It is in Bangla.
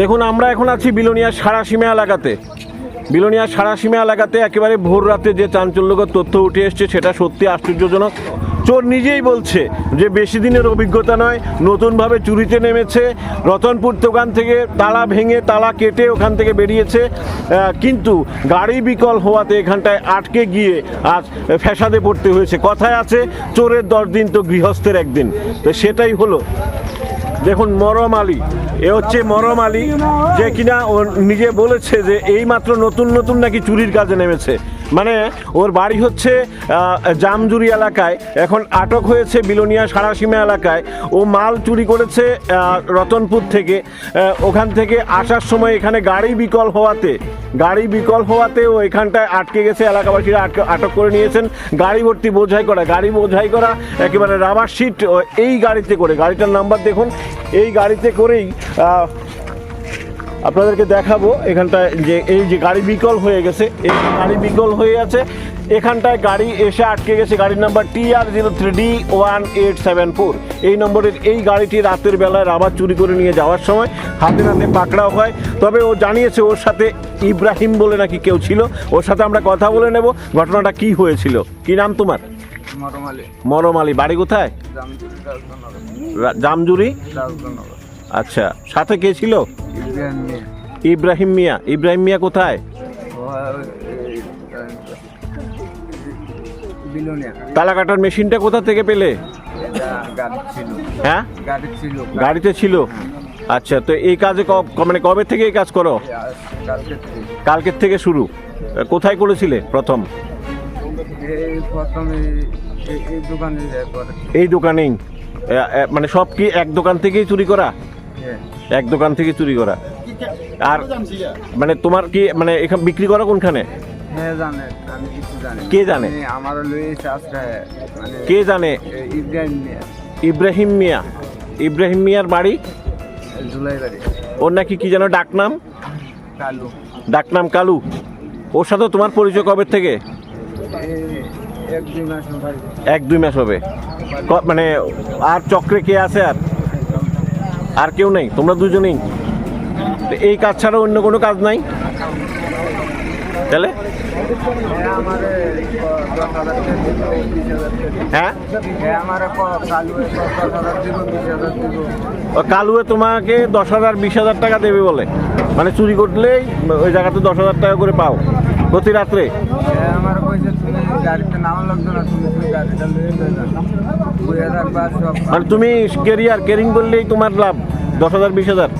দেখুন, আমরা এখন আছি বিলোনিয়ার সারাসীমা এলাকাতে। বিলোনিয়ার সারাসীমা এলাকাতে একেবারে ভোর রাতে যে চাঞ্চল্যকর তথ্য উঠে এসছে, সেটা সত্যি আশ্চর্যজনক। চোর নিজেই বলছে যে বেশি দিনের অভিজ্ঞতা নয়, নতুনভাবে চুরিতে নেমেছে, রতনপুর দোকান থেকে তালা ভেঙে তালা কেটে ওখান থেকে বেরিয়েছে কিন্তু গাড়ি বিকল হওয়াতে এখানটায় আটকে গিয়ে আজ ফ্যাসাদে পড়তে হয়েছে। কথায় আছে, চোরের দশ দিন তো গৃহস্থের একদিন। তো সেটাই হলো। দেখুন, মরম আলী। এ হচ্ছে মরম আলী, যে কিনা নিজে বলেছে যে এই মাত্র নতুন নতুন নাকি চুরির কাজে নেমেছে। মানে ওর বাড়ি হচ্ছে জামজুরি এলাকায়। এখন আটক হয়েছে বিলোনিয়া সারাসীমা এলাকায়। ও মাল চুরি করেছে রতনপুর থেকে। ওখান থেকে আসার সময় এখানে গাড়ি বিকল হওয়াতে, গাড়ি বিকল হওয়াতে ও এখানটায় আটকে গেছে। এলাকাবাসীরা আটকে, আটক করে নিয়েছেন। গাড়ি ভর্তি বোঝাই করা, গাড়ি বোঝাই করা, একেবারে রাবার শিট এই গাড়িতে করে। গাড়িটার নাম্বার দেখুন। এই গাড়িতে করেই আপনাদেরকে দেখাবো এখানটায় যে এই যে গাড়ি বিকল হয়ে গেছে এই গাড়ি বিকল হয়ে আছে। এখানটায় গাড়ি এসে আটকে গেছে গাড়ির number T R zero three D one eight seven four এই নম্বরের এই গাড়িটি রাতের বেলায় রাবার চুরি করে নিয়ে যাওয়ার সময় হাতে নাতে পাকড়াও হয়। তবে ও জানিয়েছে ওর সাথে ইব্রাহিম বলে নাকি কেউ ছিল ওর সাথে আমরা কথা বলে নেব। ঘটনাটা কি হয়েছিল? কি নাম তোমার? মরমালি মরম আলী বাড়ি কোথায়? জামজুরি আচ্ছা সাথে কে ছিল? ইব্রাহিম মিয়া। ইব্রাহিম মিয়া কোথায়? ও এই, বিলোনিয়া। তালা কাটার মেশিনটা কোথা থেকে পেলে? হ্যাঁ? গাড়িতে ছিল। আচ্ছা তো এই কাজে মানে কবে থেকে এই কাজ করো? কালকের থেকে। শুরু। কোথায় করেছিলে প্রথম? এই দোকানেই। মানে সব কি এক দোকান থেকেই চুরি করা? হ্যাঁ। এক দোকান থেকে চুরি করা। আর মানে তোমার কি মানে এখানে বিক্রি করা কোনখানে? কে জানে? আজকে মানে কে জানে? ইব্রাহিম মিয়া। ইব্রাহিম মিয়ার বাড়ি? ওর নাকি কি যেন ডাকনাম কালু। ডাকনাম কালু। ওর সাথে তোমার পরিচয় কবে থেকে? এক দুই মাস হবে। মানে আর চক্রে কে আছে আর? আর কেউ নেই, তোমরা দুজনেই। এই কাজ ছাড়া অন্য কোনো কাজ নাই। তাহলে। হ্যাঁ? কালুয়ে তোমাকে দশ হাজার, বিশ হাজার টাকা দেবে বলে। মানে চুরি করলেই ওই জায়গাতে দশ হাজার টাকা করে পাও, প্রতি রাত্রে। হ্যাঁ আমার গাড়িতে নামা লাগতো না, তুমি তুমি গাড়িটা মানে তুমি ক্যারিয়ার কেরিং করলেই তোমার লাভ দশ হাজার বিশ হাজার।